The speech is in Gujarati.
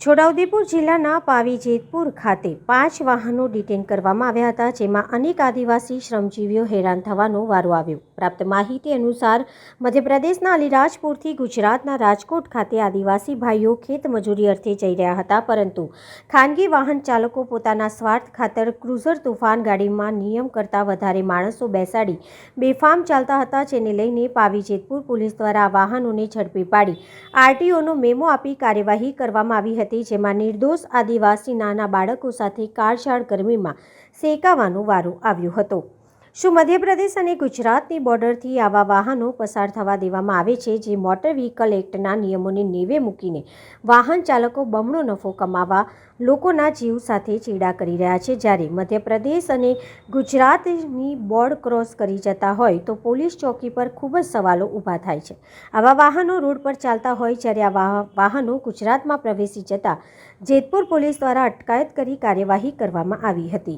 છોટાઉદેપુર જિલ્લાના પાવી જેતપુર ખાતે પાંચ વાહનો ડિટેન કરવામાં આવ્યા હતા, જેમાં અનેક આદિવાસી શ્રમજીવીઓ હેરાન થવાનો વારો આવ્યો. પ્રાપ્ત માહિતી અનુસાર, મધ્યપ્રદેશના અલીરાજપુરથી ગુજરાતના રાજકોટ ખાતે આદિવાસી ભાઈઓ ખેતમજૂરી અર્થે જઈ રહ્યા હતા, પરંતુ ખાનગી વાહન ચાલકો પોતાના સ્વાર્થ ખાતર ક્રુઝર તોફાન ગાડીમાં નિયમ કરતાં વધારે માણસો બેસાડી બેફામ ચાલતા હતા, જેને લઈને પાવી જેતપુર પોલીસ દ્વારા વાહનોને ઝડપી પાડી. આરટીઓનો મેમો આપી કાર્યવાહી કરવામાં આવી હતી. જેમાં નિર્દોષ આદિવાસી નાના બાળકો સાથે કાળઝાળ ગરમીમાં શેકાવાનું વારો આવ્યો હતો. શું મધ્યપ્રદેશ અને ગુજરાતની બોર્ડરથી આવા વાહનો પસાર થવા દેવામાં આવે છે, જે મોટર વ્હીકલ એક્ટના નિયમોને નેવે મૂકીને વાહન ચાલકો બમણો નફો કમાવા લોકોના જીવ સાથે ચેડા કરી રહ્યા છે? જ્યારે મધ્યપ્રદેશ અને ગુજરાતની બોર્ડ ક્રોસ કરી જતા હોય તો પોલીસ ચોકી પર ખૂબ જ સવાલો ઊભા થાય છે. આવા વાહનો રોડ પર ચાલતા હોય જ્યારે આ વાહ- વાહનો ગુજરાતમાં પ્રવેશી જતા જેતપુર પોલીસ દ્વારા અટકાયત કરી કાર્યવાહી કરવામાં આવી હતી.